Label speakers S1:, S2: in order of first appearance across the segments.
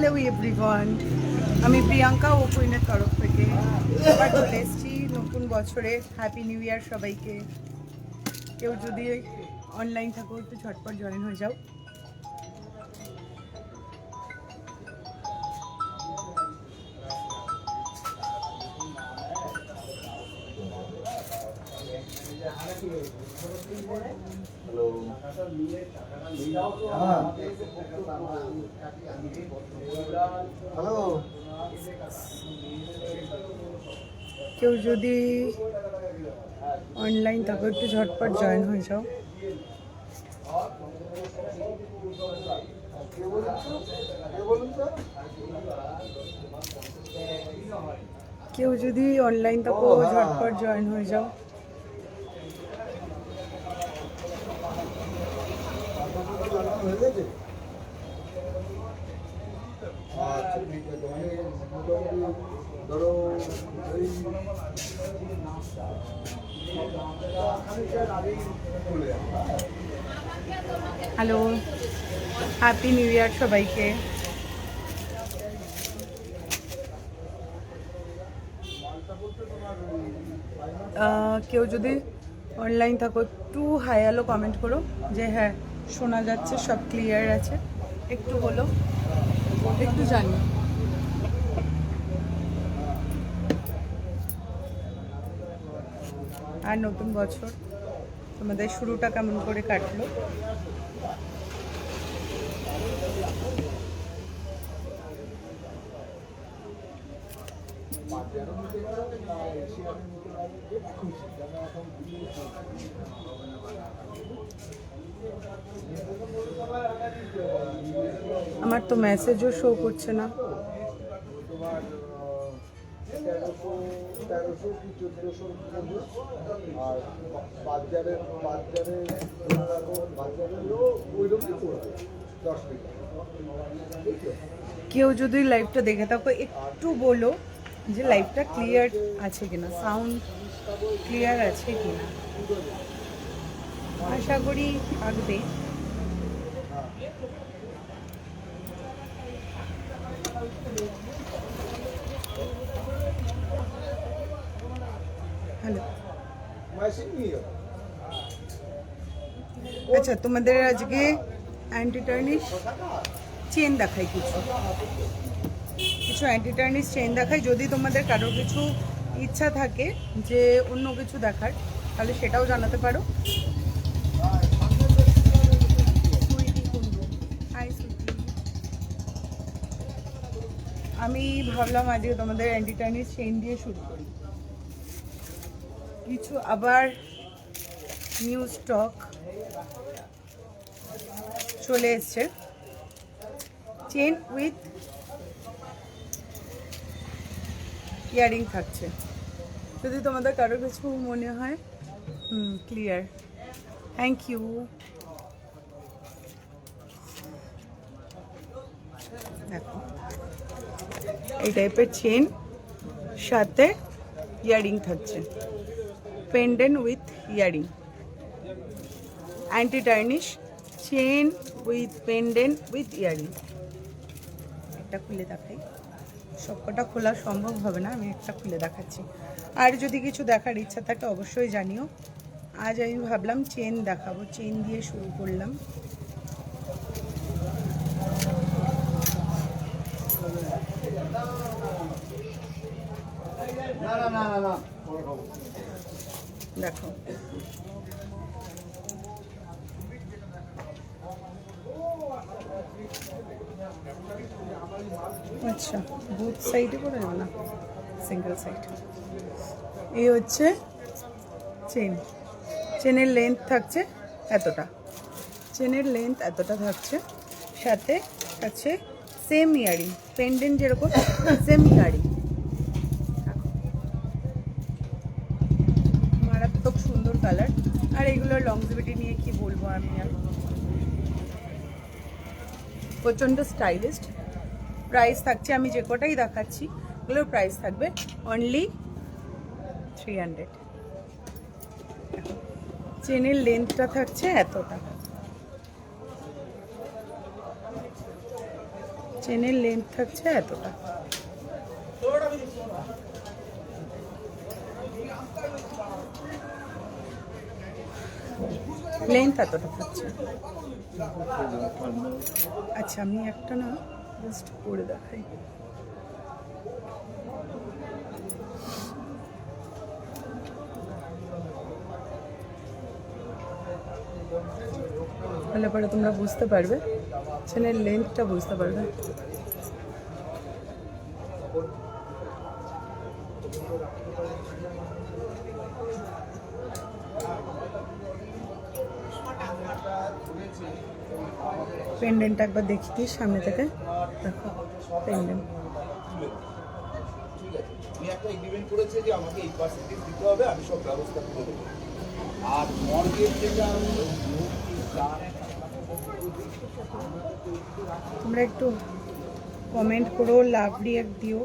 S1: Hello everyone আমি প্রিয়াঙ্কা ও তরফ থেকে আবার চলে এসেছি নতুন বছরে। হ্যাপি নিউ ইয়ার সবাইকে। কেউ যদি অনলাইন থাকো একটু ঝটপট জয়েন হয়ে যাও।
S2: হ্যালো
S1: কেউ যদি অনলাইন থাকো একটু ঝটপট জয়েন হয়ে যাও
S2: কে বলুন তো কে বলুন তো
S1: কেউ যদি অনলাইন থাকো
S2: ও, হ্যাঁ।
S1: ঝটপট জয়েন হয়ে যাও হ্যালো হ্যাপি নিউ ইয়ার সবাইকে। কেউ যদি অনলাইন থাকো, একটু হাই আলো কমেন্ট করো যে হ্যাঁ শোনা যাচ্ছে, সব ক্লিয়ার আছে। একটু বলো, একটু জানি। আর নতুন বছর, তোমাদের শুরুটা কেমন করে কাটলো? আমার তো মেসেজও শো করছে না। কেউ যদি লাইভটা দেখে থাকো, একটু বলো যে লাইভটা ক্লিয়ার আছে কিনা সাউন্ড ক্লিয়ার আছে কিনা। আশা করি থাকবে। হ্যালো আচ্ছা তোমাদের আজকে অ্যান্টি টার্নিশ চেন দেখাই কিছু। কিছু অ্যান্টি টার্নিশ চেন দেখাই, যদি তোমাদের কারোর কিছু ইচ্ছা থাকে যে অন্য কিছু দেখার, তাহলে সেটাও জানাতে পারো। আমি ভাবলাম আজকে তোমাদের অ্যান্টি টার্নিশ চেন দিয়ে শুরু করি। কিছু আবার নিউ স্টক চলে এসছে। চেন উইথ ইয়ারিং থাকছে। যদি তোমাদের কারও কিছু মনে হয়, হুম ক্লিয়ার থ্যাংক ইউ দেখো। এই টাইপের চেন সাথে ইয়ারিং থাকছে। Pendant with earring anti tarnish chain with pendant with earring একটা খুলে দেখাই। সবকটা খোলা সম্ভব হবে না, আমি একটা খুলে দেখাচ্ছি। আর যদি কিছু দেখার ইচ্ছা থাকে অবশ্যই জানিও। আজ আমি ভাবলাম চেন দেখাবো। চেন দিয়ে শুরু করলাম
S2: না না না না না পরে খাব।
S1: দেখো। আচ্ছা বুথ সাইডে করে দেবো না? সিঙ্গেল সাইড এই হচ্ছে চেন চেনের লেন্থ থাকছে এতটা। চেনের লেন্থ এতটা থাকছে। সাথে থাকছে সেম ইয়ারিং পেন্ডেন্ট যেরকম সেম ইয়ারিং মারাত্মক সুন্দর কালার আর এগুলোর লংজিভিটি নিয়ে কি বলব আমি আর? প্রচণ্ড স্টাইলিস্ট প্রাইস থাকছে, আমি যে কটাই দেখাচ্ছি, এগুলোর প্রাইস থাকবে অনলি থ্রি হান্ড্রেড চেনের লেন্থটা থাকছে এতটা। চেনের লেন্থ থাকছে এতটা। লেন্থ এতটা থাকছে আচ্ছা আমি একটা না জাস্ট করে দেখাই। তাহলে পরে তোমরা বুঝতে পারবে চেনের লেন্থটা বুঝতে পারবে। পেন্ডেন্টটা একবার দেখি দিই সামনে থেকে। দেখো পেন্ডেন্ট
S3: উনি একটা এগ্রিমেন্ট করেছে যে আমাকে এই পার্সেন্টেজ দিতে হবে আমি সব ব্যবস্থা করে দেবো। আর মর্গেজ যেটা
S1: তোমরা একটু কমেন্ট করো লাভ রিয়াক্ট দিও।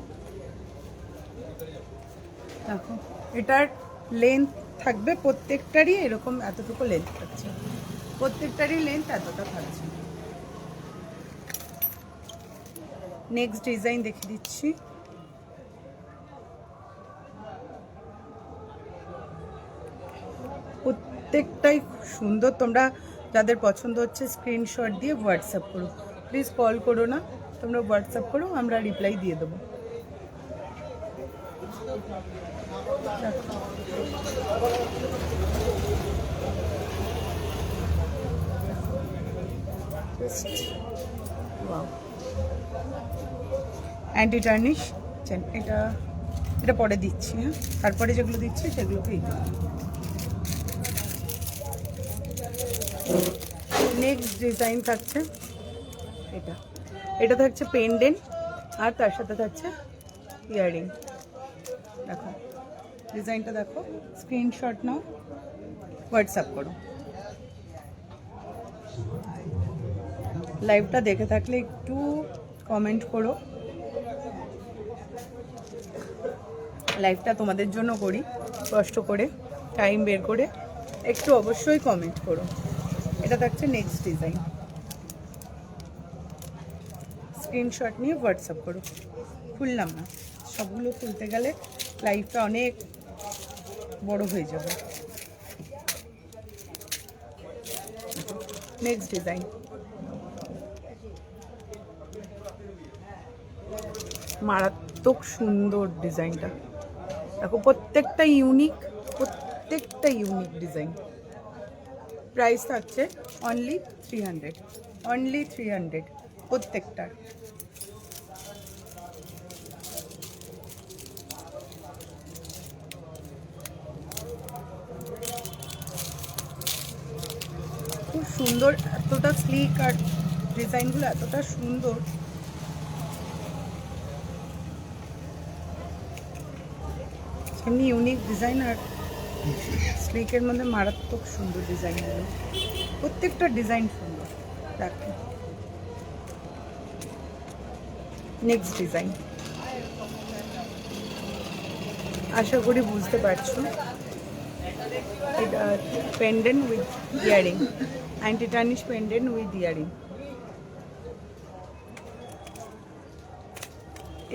S1: দেখো এটার লেন্থ থাকবে প্রত্যেকটারই এরকম এতটুকু লেন্থ থাকছে। প্রত্যেকটারই লেন্থ এতটা থাকছে। নেক্সট ডিজাইন দেখে দিচ্ছি। প্রত্যেকটাই সুন্দর। তোমরা যাদের পছন্দ হচ্ছে স্ক্রিনশট দিয়ে হোয়াটসঅ্যাপ করো। প্লিজ কল করো না। তোমরা হোয়াটসঅ্যাপ করো, আমরা রিপ্লাই দিয়ে দেবো। Wow. অ্যান্টি টার্নিশ এটা এটা পরে দিচ্ছি হ্যাঁ? তারপরে যেগুলো দিচ্ছি সেগুলোকেই নেক্সট ডিজাইন থাকছে। এটা। এটা থাকছে পেন্ডেন্ট আর তার সাথে থাকছে ইয়াররিং দেখো। ডিজাইনটা দেখো। স্ক্রিনশট নাও। হোয়াটসঅ্যাপ করো। লাইভটা দেখে থাকলে একটু কমেন্ট করো। লাইভটা তোমাদের জন্য করি। কষ্ট করে টাইম বের করে, একটু অবশ্যই কমেন্ট করো। এটা থাকছে নেক্সট ডিজাইন স্ক্রিনশট নিয়ে হোয়াটসঅ্যাপ করো। খুললাম না। সবগুলো খুলতে গেলে লাইফটা অনেক বড় হয়ে যাবে। নেক্সট ডিজাইন মারাত্মক সুন্দর ডিজাইনটা দেখো, প্রত্যেকটা ইউনিক প্রত্যেকটা ইউনিক ডিজাইন প্রাইস থাকছে only three hundred only three hundred প্রত্যেকটার। খুব সুন্দর, এতটা স্লিক আর ডিজাইনগুলো এতটা সুন্দর। এমনি ইউনিক ডিজাইন আর স্লিকের মধ্যে মারাত্মক সুন্দর ডিজাইনগুলো প্রত্যেকটা ডিজাইন সুন্দর। দেখো। নেক্সট ডিজাইন আশা করি বুঝতে পারছ। Pendant with earring anti tarnish pendant with earring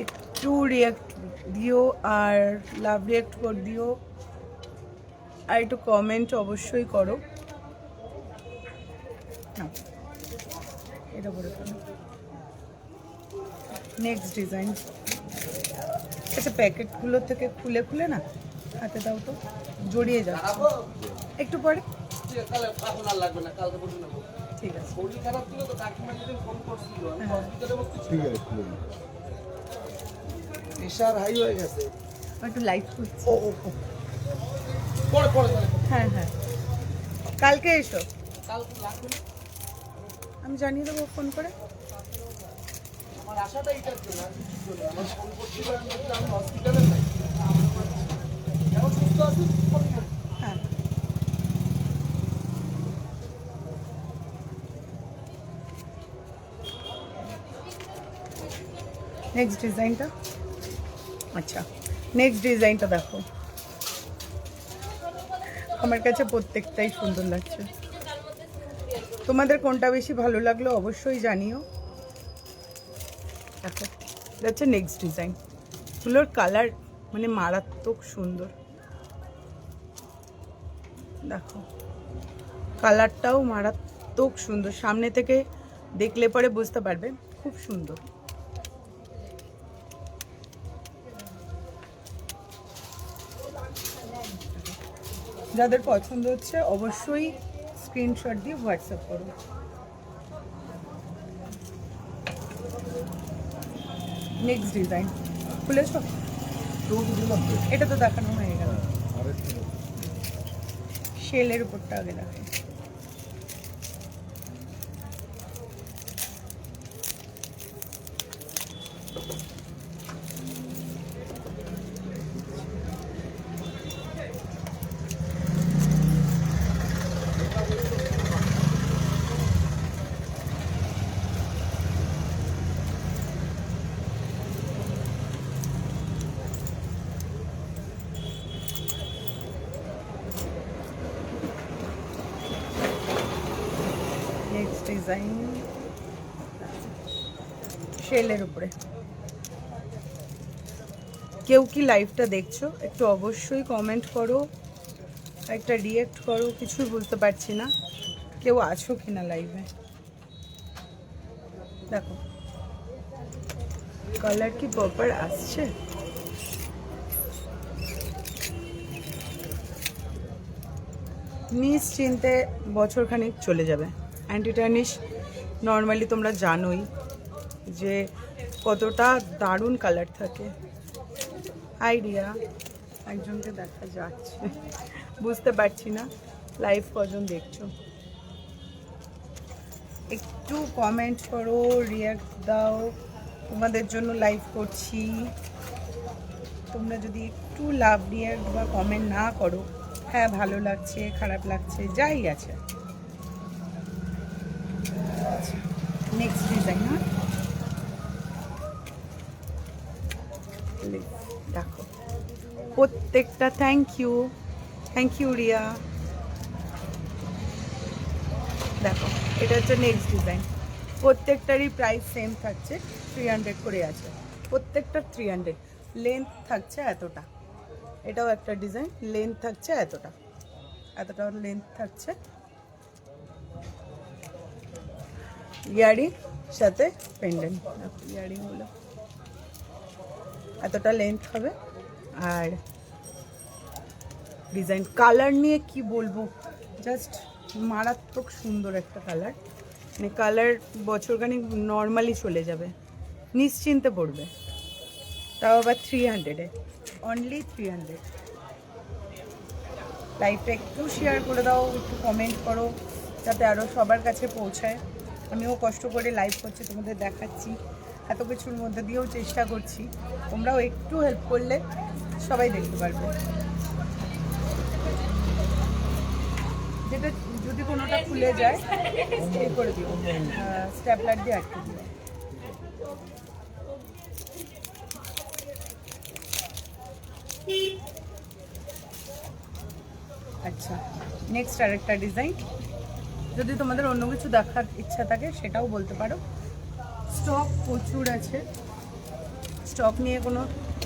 S1: একটু রিয়াক্ট দিও আর লাভ রিয়াক্ট কর দিও। আর একটু কমেন্ট অবশ্যই করো। নাও, এটা করে ফেলো। নেক্সট ডিজাইন আচ্ছা প্যাকেটগুলো থেকে খুলে খুলে না? হাতে দাও তো। জড়িয়ে যাও। একটু পরে।
S3: এখন আর লাগবে না কালকে পর্যন্ত নেব
S1: ঠিক আছে
S3: প্রেশার হাই হয়ে গেছে।
S1: একটু লাইট করছি।
S3: ও ও। পরে পরে
S1: হ্যাঁ হ্যাঁ। কালকে এসো।
S3: কালকে লাগবে
S1: আমি জানিয়ে দেবো ফোন করে।
S3: আমার আশাটা এটার জন্য আর কিছুর জন্য না। আমার ফোন করছিল আমি হসপিটালে নাই এখন সুস্থ আছি
S1: হ্যাঁ। নেক্সট ডিজাইনটা আচ্ছা নেক্সট ডিজাইনটা দেখো। আমার কাছে প্রত্যেকটাই সুন্দর লাগছে। তোমাদের কোনটা বেশি ভালো লাগল অবশ্যই জানিও। দেখো হচ্ছে নেক্সট ডিজাইন এগুলোর কালার মানে মারাত্মক সুন্দর। দেখো কালারটাও মারাত্মক সুন্দর। সামনে থেকে দেখলে পরে বুঝতে পারবে, খুব সুন্দর। যাদের পছন্দ হচ্ছে অবশ্যই স্ক্রিনশট দিয়ে হোয়াটসঅ্যাপ করুন নেক্সট ডিজাইন খুলেছ? এটা তো দেখানো হয়ে গেল। শেলের উপরটা আগে দেখাই নেক্সট ডিজাইন। শেলের উপরে। কেউ কি লাইভটা দেখছ? একটু অবশ্যই কমেন্ট করো। একটা রিয়েক্ট করো, কিছুই বুঝতে পারছি না। কেউ আছো কিনা লাইভে দেখো। কালার কি প্রপার আসছে? নিশ্চিন্তে বছরখানেক চলে যাবে। অ্যান্টিটানিশ নর্মালি তোমরা জানোই যে কতটা দারুণ কালার থাকে। আইডিয়া একজনকে দেখা যাচ্ছে। বুঝতে পারছি না লাইভ কজন দেখছ। একটু কমেন্ট করো রিয়াক্ট দাও। তোমাদের জন্য লাইভ করছি। তোমরা যদি একটু লাভ রিয়াক্ট বা কমেন্ট না করো হ্যাঁ ভালো লাগছে, খারাপ লাগছে, যাই আছে। নেক্সট ডিজাইন হ্যাঁ দেখো প্রত্যেকটা thank you thank you Riya দেখো এটা হচ্ছে নেক্সট ডিজাইন প্রত্যেকটারই প্রাইস সেম থাকছে থ্রি হান্ড্রেড করে আছে। প্রত্যেকটা থ্রি হান্ড্রেড লেন্থ থাকছে এতটা। এটাও একটা ডিজাইন লেন্থ থাকছে এতটা। এতটা লেন্থ থাকছে। ইয়ারিং সাথে পেন্ডেন্ট ইয়ারিংগুলো এতটা লেন্থ হবে। আর ডিজাইন কালার নিয়ে কি বলব? জাস্ট মারাত্মক সুন্দর একটা কালার মানে কালার বছরখানিক নর্মালি চলে যাবে। নিশ্চিন্তে পড়বে। তাও আবার থ্রি হান্ড্রেডে অনলি থ্রি হান্ড্রেড লাইভটা একটু শেয়ার করে দাও, একটু কমেন্ট করো, যাতে আরও সবার কাছে পৌঁছায়। আমিও কষ্ট করে লাইভ করছি, তোমাদের দেখাচ্ছি, এত কিছুর মধ্যে দিয়েও চেষ্টা করছি। তোমরাও একটু হেল্প করলে সবাই দেখতে পারবে। যেটা যদি কোনোটা খুলে যায় এ করে দিও। স্ট্যাপলার দিয়ে আটকে দিও। আচ্ছা নেক্সট আরেকটা ডিজাইন যদি তোমাদের অন্য কিছু দেখার ইচ্ছা থাকে, সেটাও বলতে পারো। স্টক প্রচুর আছে। স্টক নিয়ে কোনো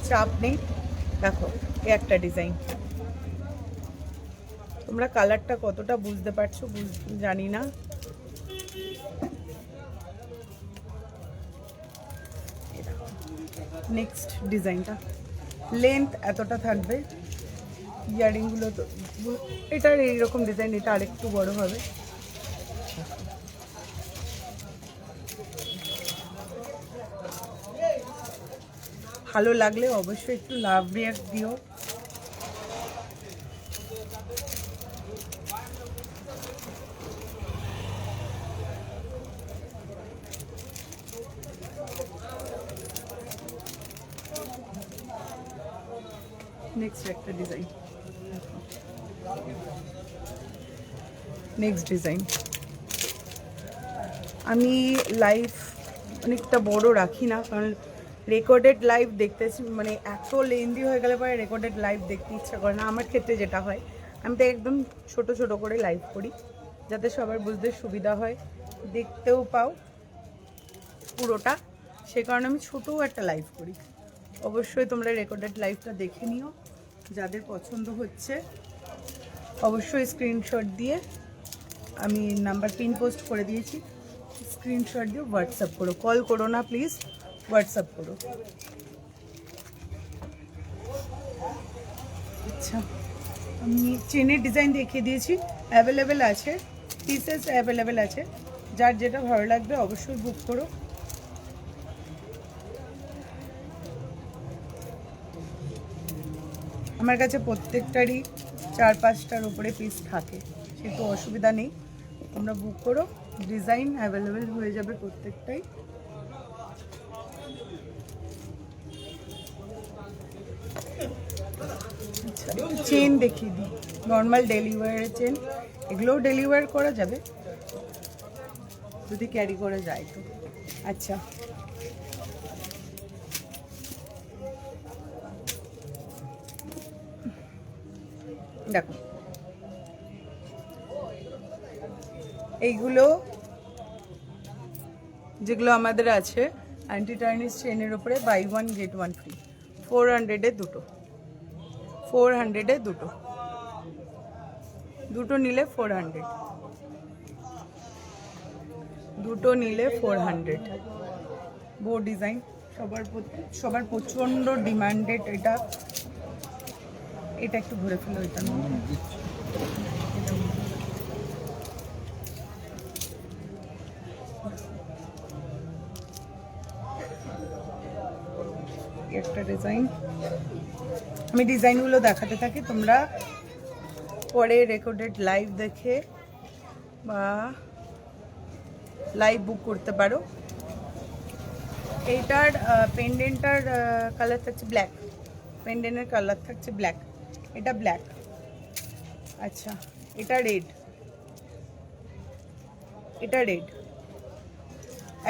S1: চাপ নেই। দেখো এ একটা ডিজাইন। তোমরা কালারটা কতটা বুঝতে পারছ জানি না। নেক্সট ডিজাইনটা। লেন্থ এতটা থাকবে। ইয়ারিংগুলো তো, এটার এইরকম ডিজাইন, এটা আরেকটু বড় হবে। ভালো লাগলে অবশ্যই একটু লাভ রিয়াক্ট দিও। নেক্সট একটা ডিজাইন নেক্সট ডিজাইন আমি লাইফ অনেকটা বড় রাখি না, কারণ রেকর্ডেড লাইভ দেখতে মানে এত লেন্দি হয়ে গেলে পরে রেকর্ডেড লাইভ দেখতে ইচ্ছা করে না। আমার ক্ষেত্রে যেটা হয়, আমি তো একদম ছোট ছোট করে লাইভ করি, যাতে সবার বুঝতে সুবিধা হয়। দেখতেও পাও পুরোটা। সে কারণে আমি ছোটও একটা লাইভ করি। অবশ্যই তোমরা রেকর্ডেড লাইভটা দেখে নিও। যাদের পছন্দ হচ্ছে, অবশ্যই স্ক্রিনশট দিয়ে আমি নাম্বার পিন পোস্ট করে দিয়েছি। স্ক্রিনশট দিয়ে হোয়াটসঅ্যাপ করো। কল করো না প্লিজ হোয়াটসঅ্যাপ করো। আচ্ছা আমি চেনের ডিজাইন দেখিয়ে দিয়েছি। অ্যাভেলেবেল আছে পিসেস অ্যাভেলেবেল আছে। যার যেটা ভালো লাগবে অবশ্যই বুক করো। আমার কাছে প্রত্যেকটারই চার পাঁচটার উপরে পিস থাকে, সেহেতু অসুবিধা নেই। তোমরা বুক করো ডিজাইন অ্যাভেলেবেল হয়ে যাবে প্রত্যেকটাই। চেন দেখিয়ে দিই। নর্মাল ডেলিভারের চেন। এগুলোও ডেলিভার করা যাবে। যদি ক্যারি করে যায় তো। আচ্ছা। দেখো। এইগুলো যেগুলো আমাদের আছে অ্যান্টি টার্নিস চেনের উপরে buy one get one free four হান্ড্রেডে দুটো। ফোর হান্ড্রেডে দুটো। দুটো নিলে ফোর হান্ড্রেড। দুটো নিলে ফোর হান্ড্রেড। বো ডিজাইন, সবার সবার প্রচণ্ড ডিমান্ডেড এটা। এটা একটু ঘুরে ফেলো, এটা না একটা ডিজাইন আমি ডিজাইনগুলো দেখাতে থাকি, তোমরা পরে রেকর্ডেড লাইভ দেখে বা লাইভ বুক করতে পারো। এইটার পেন্ডেন্টটার কালার থাকছে ব্ল্যাক পেন্ডেন্টের কালার থাকছে ব্ল্যাক এটা ব্ল্যাক আচ্ছা এটা রেড এটা রেড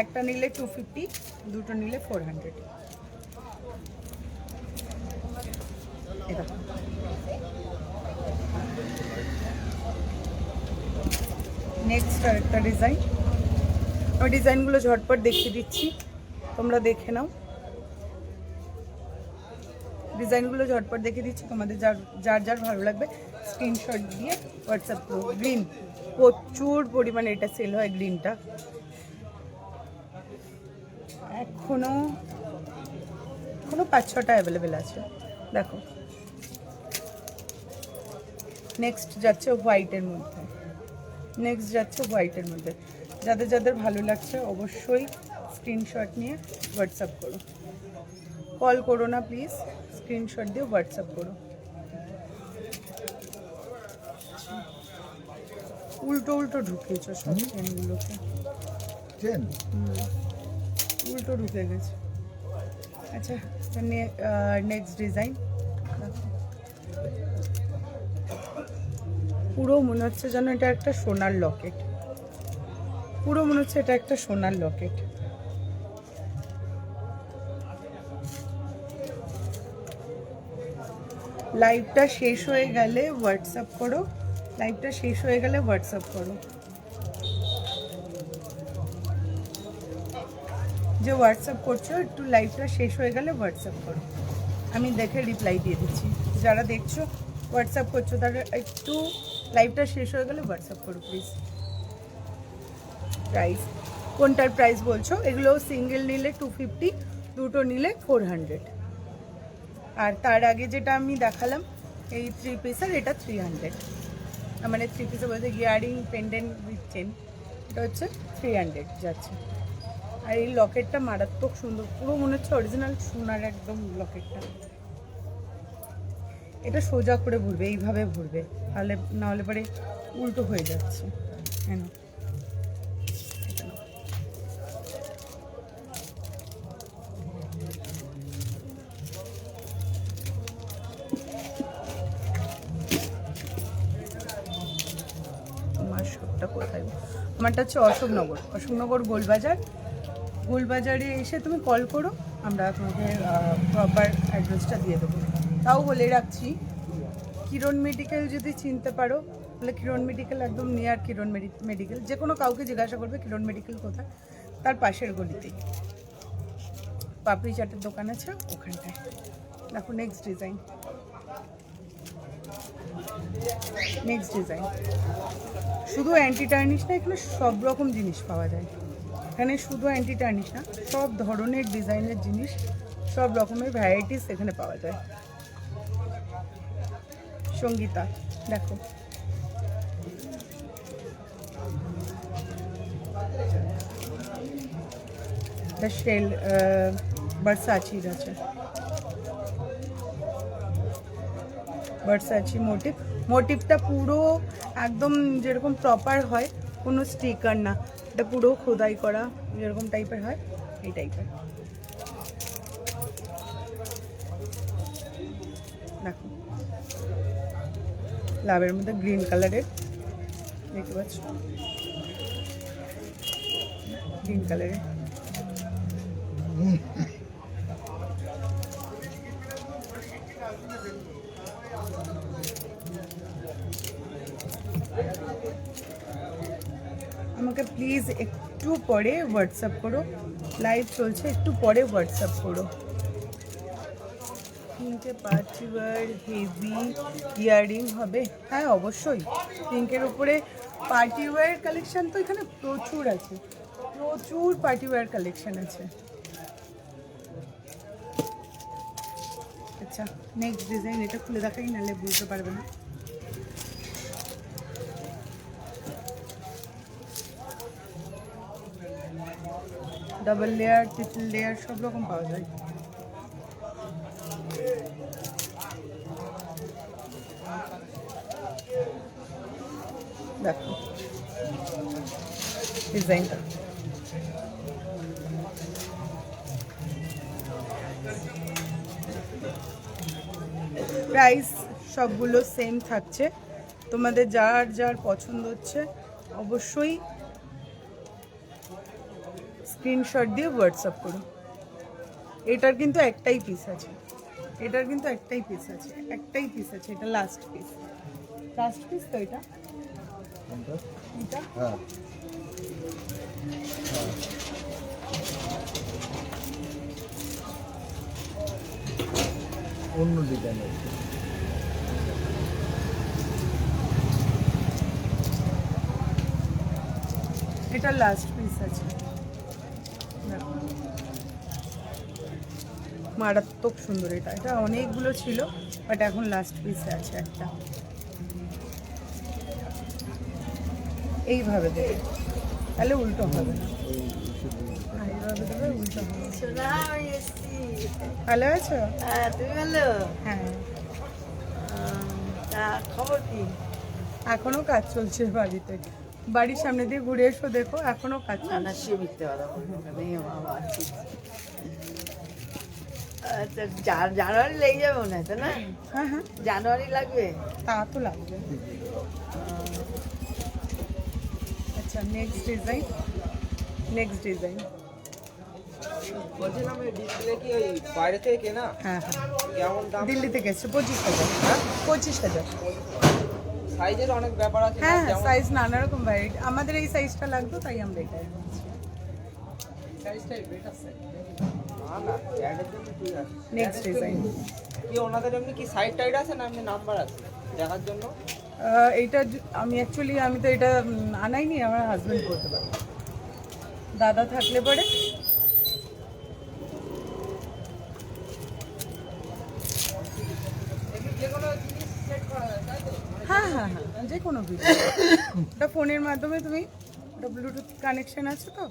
S1: একটা নিলে টু ফিফটি দুটো নিলে ফোর হান্ড্রেড এটা। নেক্সট আরেকটা ডিজাইন আমি ডিজাইনগুলো ঝটপট দেখিয়ে দিচ্ছি। তোমরা দেখে নাও। ডিজাইনগুলো ঝটপট দেখিয়ে দিচ্ছি। তোমাদের যার যার যার ভালো লাগবে স্ক্রিনশট দিয়ে হোয়াটসঅ্যাপ করো। গ্রিন প্রচুর পরিমাণে এটা সেল হয় গ্রিনটা এখনও এখনও পাঁচ ছটা অ্যাভেলেবেল আছে। দেখো। নেক্সট যাচ্ছে হোয়াইটের মধ্যে। নেক্সট যাচ্ছে হোয়াইটের মধ্যে। যাদের যাদের ভালো লাগছে অবশ্যই স্ক্রিনশট নিয়ে হোয়াটসঅ্যাপ করো। কল করো না প্লিজ স্ক্রিনশট দিয়ে হোয়াটসঅ্যাপ করো। উল্টো উল্টো ঢুকিয়েছো সব চেনগুলোকে
S2: চেন
S1: উল্টো ঢুকে গেছে। আচ্ছা নেক্সট ডিজাইন পুরো মনে হচ্ছে যেন এটা একটা সোনার লকেট। পুরো মনে হচ্ছে এটা একটা সোনার লকেট। লাইভটা শেষ হয়ে গেলে হোয়াটসঅ্যাপ করো। লাইভটা শেষ হয়ে গেলে হোয়াটসঅ্যাপ করো। যে হোয়াটসঅ্যাপ করছ, একটু লাইভটা শেষ হয়ে গেলে হোয়াটসঅ্যাপ করো। আমি দেখে রিপ্লাই দিয়ে দিচ্ছি। যারা দেখছ হোয়াটসঅ্যাপ করছ, তারা একটু লাইভটা শেষ হয়ে গেলে হোয়াটসঅ্যাপ করো প্লিজ প্রাইস কোনটার প্রাইস বলছো? এগুলো সিঙ্গেল নিলে টু ফিফটি দুটো নিলে ফোর হান্ড্রেড আর তার আগে যেটা আমি দেখালাম, এই থ্রি পিসের এটা থ্রি হান্ড্রেড মানে থ্রি পিসের বলতে গিয়ারিং পেন্ডেন্ট উইথ চেন এটা হচ্ছে থ্রি হান্ড্রেড যাচ্ছে। আর এই লকেটটা মারাত্মক সুন্দর, পুরো মনে হচ্ছে অরিজিনাল সোনার একদম লকেটটা এটা সোজা করে ভরবে এইভাবে ভরবে তাহলে নাহলে পরে উল্টো হয়ে যাচ্ছে। হ্যাঁ কোথায়? আমারটা হচ্ছে অশোকনগর। অশোকনগর গোলবাজার। গোলবাজারে এসে তুমি কল করো, আমরা তোমাকে প্রপার অ্যাড্রেসটা দিয়ে দেবো। তাও বলে রাখছি, কিরণ মেডিকেল যদি চিনতে পারো, তাহলে কিরণ মেডিকেল একদম নিয়ার কিরণ মেডিকেল যে কোনো কাউকে জিজ্ঞাসা করবে কিরণ মেডিকেল কোথায়, তার পাশের গলিতেই পাপড়ি চাটের দোকান আছে ওখানটায়। দেখো নেক্সট ডিজাইন নেক্সট ডিজাইন শুধু অ্যান্টি টার্নিশ না, এখানে সব রকম জিনিস পাওয়া যায়। এখানে শুধু অ্যান্টি টার্নিশ না, সব ধরনের ডিজাইনের জিনিস, সব রকমের ভ্যারাইটিস এখানে পাওয়া যায়। সঙ্গীতা, দেখো। শেল বার্সাচির আছে বার্সাচি মোটিভ মোটিভটা পুরো একদম যেরকম প্রপার হয়, কোনো স্টিকার না। এটা পুরো খোদাই করা যেরকম টাইপের হয়, এই টাইপের দেখো লাভের মধ্যে গ্রিন কালারের। দেখতে পাচ্ছ? গ্রিন কালারের। আমাকে প্লিজ একটু পরে হোয়াটসঅ্যাপ করো। লাইভ চলছে, একটু পরে হোয়াটসঅ্যাপ করো। পিঙ্কে পার্টি ওয়ার হেভি ইয়ারিং হবে। হ্যাঁ অবশ্যই। পিঙ্কের উপরে পার্টি ওয়্যার কালেকশন তো এখানে প্রচুর আছে। প্রচুর পার্টি ওয়্যার কালেকশন আছে। আচ্ছা নেক্সট ডিজাইন এটা খুলে দেখাই, নাহলে বুঝতে পারবে না। ডাবল লেয়ার ট্রিপল লেয়ার সব রকম পাওয়া যায়। দেখো। ডিজাইনটা প্রাইস সবগুলো সেম থাকছে। তোমাদের যার যার পছন্দ হচ্ছে, অবশ্যই স্ক্রিনশট দিয়ে হোয়াটসঅ্যাপ করুন এটার কিন্তু একটাই পিস আছে। এটার কিন্তু একটাই পিস আছে। একটাই পিস আছে। এটা লাস্ট পিস লাস্ট পিস তো এটা?
S2: হ্যাঁ। অন্য ডিজাইনের
S1: এটা লাস্ট পিস আছে। মারাত্মক সুন্দর এটা। এটা অনেকগুলো ছিল বাট এখন লাস্ট পিসে আছে একটা। এইভাবে দেবে। তাহলে উল্টো হবে। না এইভাবে দেবে উল্টো হবে। ভালো আছো?
S4: হ্যাঁ তুমি ভালো?
S1: হ্যাঁ।
S4: তা খবর কি?
S1: এখনও কাজ চলছে বাড়িতে। বাড়ির সামনে দিয়ে ঘুরে এসো দেখো এখনও কাজ
S4: না সে মিথ্যে কথা আচ্ছা জানুয়ারি লেগে যাবে মনে হয় তো না?
S1: হ্যাঁ হ্যাঁ।
S4: জানুয়ারি লাগবে?
S1: তা তো লাগবে আচ্ছা নেক্সট ডিজাইন নেক্সট ডিজাইন
S3: বলছিলাম এই ডিসপ্লে কি ওই বাইরে থেকে কেনা
S1: হ্যাঁ হ্যাঁ।
S3: কেমন দাম?
S1: দিল্লি থেকে এসছে পঁচিশ হাজার। পঁচিশ হাজার।
S3: সাইজের অনেক ব্যাপার আছে
S1: হ্যাঁ হ্যাঁ সাইজ নানা রকম ভ্যারাইটি আমাদের এই সাইজটা লাগতো তাই আমরা এটা
S3: সাইজটাই বেটার সাইজ না না ব্র্যান্ডের জন্য ঠিক আছে
S1: Next
S3: Brand এর
S1: design.
S3: জন্য কি ওনাদের এমনি কি সাইড টাইড আছে না এমনি নাম্বার আছে? দেখার জন্য?
S1: এইটা আমি অ্যাকচুয়ালি আমি তো এটা আনাইনি, আমার হাজব্যান্ড করতে পারে। দাদা থাকলে পরে। হ্যাঁ হ্যাঁ হ্যাঁ যে কোনো ভিডিও ওটা ফোনের মাধ্যমে তুমি, ওটা ব্লুটুথ কানেকশন আছে তো?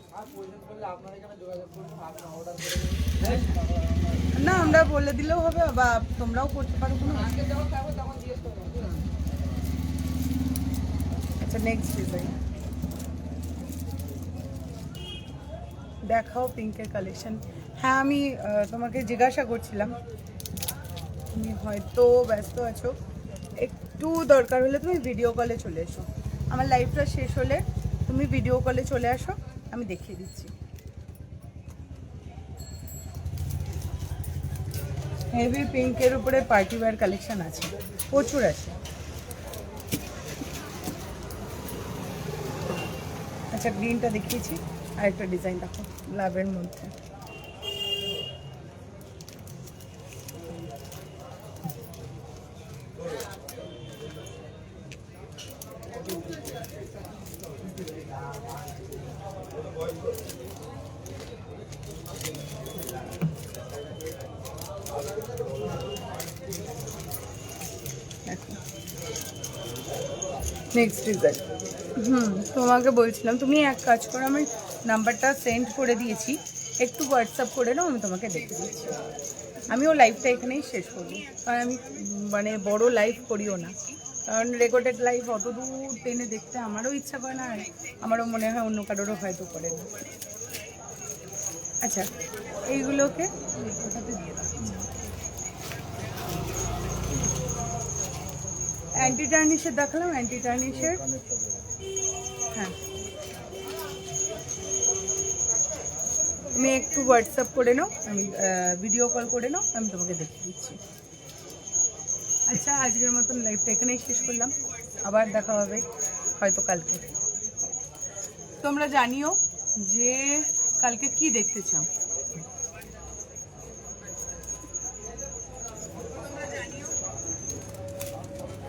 S1: না, আমরা বলে দিলেও হবে, বা তোমরাও করতে পারো কোনো
S3: আজকে যখন থাকবে তখন জিজ্ঞেস করবেন
S1: আচ্ছা নেক্সট ডিজাইন দেখাও পিঙ্কের কালেকশন হ্যাঁ আমি তোমাকে জিজ্ঞাসা করছিলাম। তুমি হয়তো ব্যস্ত আছো। একটু দরকার হলে তুমি ভিডিও কলে চলে এসো। আমার লাইফটা শেষ হলে তুমি ভিডিও কলে চলে আসো, আমি দেখিয়ে দিচ্ছি। হেভি পিঙ্কের উপরে পার্টি ওয়্যার কালেকশন আছে। প্রচুর আছে। আচ্ছা গ্রিনটা দেখিয়েছি। আর একটা ডিজাইন দেখো লাভের মধ্যে। নেক্সট ডিজাইন তোমাকে বলছিলাম, তুমি এক কাজ করো, আমি নাম্বারটা সেন্ড করে দিয়েছি। একটু হোয়াটসঅ্যাপ করে নাও, আমি তোমাকে দেখে দিচ্ছি। আমিও লাইফটা এখানেই শেষ করি কারণ আমি মানে বড় লাইভ করিও না। কারণ রেকর্ডেড লাইভ অত দূর টেনে দেখতে আমারও ইচ্ছা করে না আমারও মনে হয় অন্য কারোরও হয়তো করে না। আচ্ছা এইগুলোকে অ্যান্টি টার্নিশের দেখালাম অ্যান্টি টার্নিশের হ্যাঁ। তুমি একটু হোয়াটসঅ্যাপ করে নাও, আমি ভিডিও কল করে নাও, আমি তোমাকে দেখিয়ে দিচ্ছি। আচ্ছা আজকের মতন লাইভটা এখানেই শেষ করলাম। আবার দেখা হবে, হয়তো কালকে। তোমরা জানিও যে কালকে কি দেখতে চাও?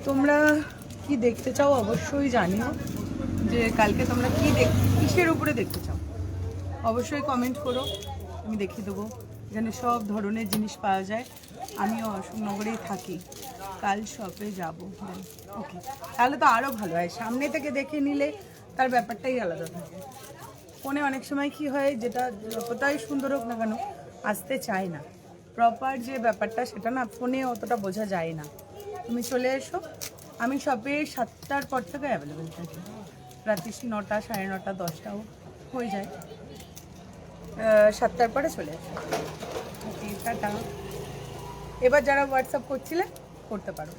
S1: তোমরা কি দেখতে চাও অবশ্যই জানিও। যে কালকে তোমরা কি দেখ, কিসের উপরে দেখতে চাও? অবশ্যই কমেন্ট করো, আমি দেখিয়ে দেবো। এখানে সব ধরনের জিনিস পাওয়া যায়। আমিও অশোকনগরেই থাকি। কাল শপে যাব। ওকে তাহলে তো আরও ভালো হয়। সামনে থেকে দেখে নিলে তার ব্যাপারটাই আলাদা থাকে। ফোনে অনেক সময় কি হয়, যেটা যতটাই সুন্দর হোক না কেন, আসতে চায় না। প্রপার যে ব্যাপারটা, সেটা না ফোনে অতটা বোঝা যায় না। তুমি চলে এসো। আমি শপে সাতটার পর থেকে অ্যাভেলেবেল থাকি। রাত্রি নটা, সাড়ে নটা, দশটাও হয়ে যায়। সাতটার পরে চলে আসে। টাটা। এবার যারা হোয়াটসঅ্যাপ করছিলে করতে পারো।